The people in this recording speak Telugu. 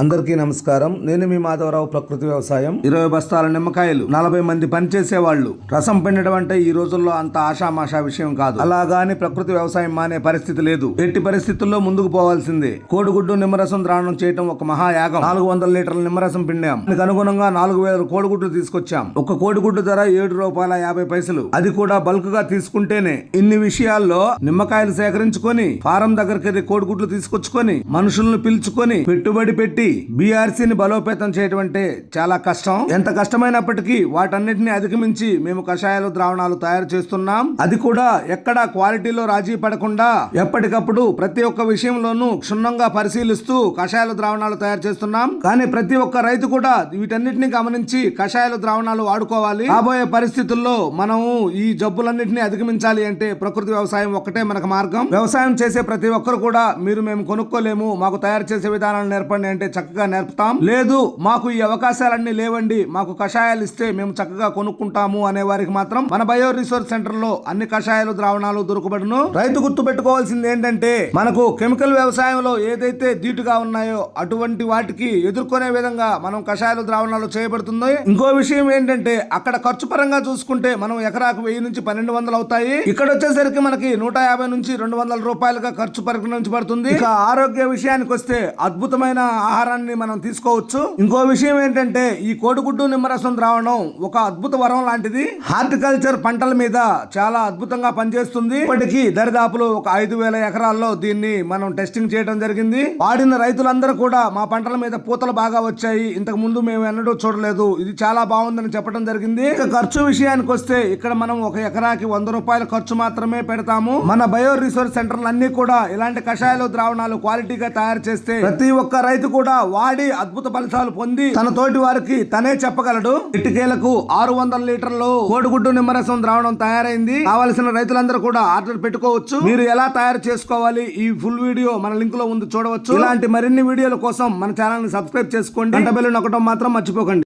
అందరికీ నమస్కారం. నేను మీ మాధవరావు ప్రకృతి వ్యవసాయం. ఇరవై బస్తాల నిమ్మకాయలు నలభై మంది పనిచేసే వాళ్ళు రసం పిండడం అంటే ఈ రోజుల్లో అంత ఆషామాషా విషయం కాదు. అలాగాని ప్రకృతి వ్యవసాయం మానే పరిస్థితి లేదు. ఎట్టి పరిస్థితుల్లో ముందుకు పోవాల్సిందే. కోడిగుడ్డు నిమ్మరసం ద్రావణం చేయటం ఒక మహాయాగం. నాలుగు వందల లీటర్ల నిమ్మరసం పిండాం. దానికి అనుగుణంగా నాలుగు వేల కోడిగుడ్లు తీసుకొచ్చాం. ఒక కోడిగుడ్డు ధర ఏడు రూపాయల యాభై పైసలు. అది కూడా బల్క్గా తీసుకుంటేనే ఇన్ని విషయాల్లో నిమ్మకాయలు సేకరించుకొని ఫారం దగ్గరికి వెళ్ళి కోడిగుడ్లు తీసుకొచ్చుకొని మనుషులను పిలుచుకొని పెట్టుబడి పెట్టి బీఆర్సీని బలోపేతం చేయడం అంటే చాలా కష్టం. ఎంత కష్టమైనప్పటికీ వాటన్నిటిని అధిగమించి మేము కషాయాలు ద్రావణాలు తయారు చేస్తున్నాం. అది కూడా ఎక్కడ క్వాలిటీలో రాజీ పడకుండా ఎప్పటికప్పుడు ప్రతి ఒక్క విషయంలోనూ క్షుణ్ణంగా పరిశీలిస్తూ కషాయాలు ద్రావణాలు తయారు చేస్తున్నాం. కానీ ప్రతి ఒక్క రైతు కూడా వీటన్నిటిని గమనించి కషాయాలు ద్రావణాలు వాడుకోవాలి. రాబోయే పరిస్థితుల్లో మనము ఈ జబ్బులన్నింటినీ అధిగమించాలి అంటే ప్రకృతి వ్యవసాయం ఒక్కటే మనకు మార్గం. వ్యవసాయం చేసే ప్రతి ఒక్కరు కూడా మీరు మేము కొనుక్కోలేము మాకు తయారు చేసే విధానాలు నేర్పండి అంటే చక్కగా నేర్పుతాం. లేదు మాకు ఈ అవకాశాలన్నీ లేవండి. మాకు కషాయాలు ఇస్తే మేము చక్కగా కొనుక్కుంటాము అనే వారికి మాత్రం మన బయో రిసోర్స్ సెంటర్లో అన్ని కషాయాలు ద్రావణాలు దొరకబడును. రైతు గుర్తు పెట్టుకోవాల్సింది ఏంటంటే మనకు కెమికల్ వ్యవసాయంలో ఏదైతే ధీటుగా ఉన్నాయో అటువంటి వాటికి ఎదుర్కొనే విధంగా మనం కషాయాలు ద్రావణాలు చేయబడుతుంది ఇంకో విషయం ఏంటంటే అక్కడ ఖర్చు పరంగా చూసుకుంటే మనం ఎకరాకు వెయ్యి నుంచి పన్నెండు వందలు అవుతాయి. ఇక్కడ వచ్చేసరికి మనకి నూట యాభై నుంచి రెండు వందల రూపాయలుగా ఖర్చు పరిగణించబడుతుంది. ఇక ఆరోగ్య విషయానికి వస్తే అద్భుతమైన ఆహారాన్ని మనం తీసుకోవచ్చు. ఇంకో విషయం ఏంటంటే ఈ కోడిగుడ్డు నిమ్మరసం ద్రావణం ఒక అద్భుత వరం లాంటిది. హార్టికల్చర్ పంటల మీద చాలా అద్భుతంగా పనిచేస్తుంది. ఇప్పటికీ దరిదాపులు ఒక ఐదు వేల ఎకరాల్లో దీన్ని మనం టెస్టింగ్ చేయడం జరిగింది. వాడిన రైతులందరూ కూడా మా పంటల మీద పూతలు బాగా వచ్చాయి. ఇంతకు ముందు మేము ఎన్నడూ చూడలేదు. ఇది చాలా బాగుందని చెప్పడం జరిగింది. ఇక ఖర్చు విషయానికి వస్తే ఇక్కడ మనం ఒక ఎకరాకి వంద రూపాయల ఖర్చు మాత్రమే పెడతాము. మన బయో రిసోర్స్ సెంటర్లు అన్ని కూడా ఇలాంటి కషాయాలు ద్రావణాలు క్వాలిటీగా తయారు చేస్తే ప్రతి ఒక్క రైతు కూడా వాడి అద్భుత ఫలితాలు పొంది తన తోటి వారికి తనే చెప్పగలడు. ఇటుకేలకు ఆరు వందల లీటర్లు కోడిగుడ్డు నిమ్మరసం ద్రావణం తయారైంది. కావలసిన రైతులందరూ కూడా ఆర్డర్ పెట్టుకోవచ్చు. మీరు ఎలా తయారు చేసుకోవాలి? ఈ ఫుల్ వీడియో మన లింక్లో ఉంది చూడవచ్చు. ఇలాంటి మరిన్ని వీడియోల కోసం మన ఛానల్ని సబ్స్క్రైబ్ చేసుకోండి. గంట బెల్లు నొక్కడం మాత్రం మర్చిపోకండి.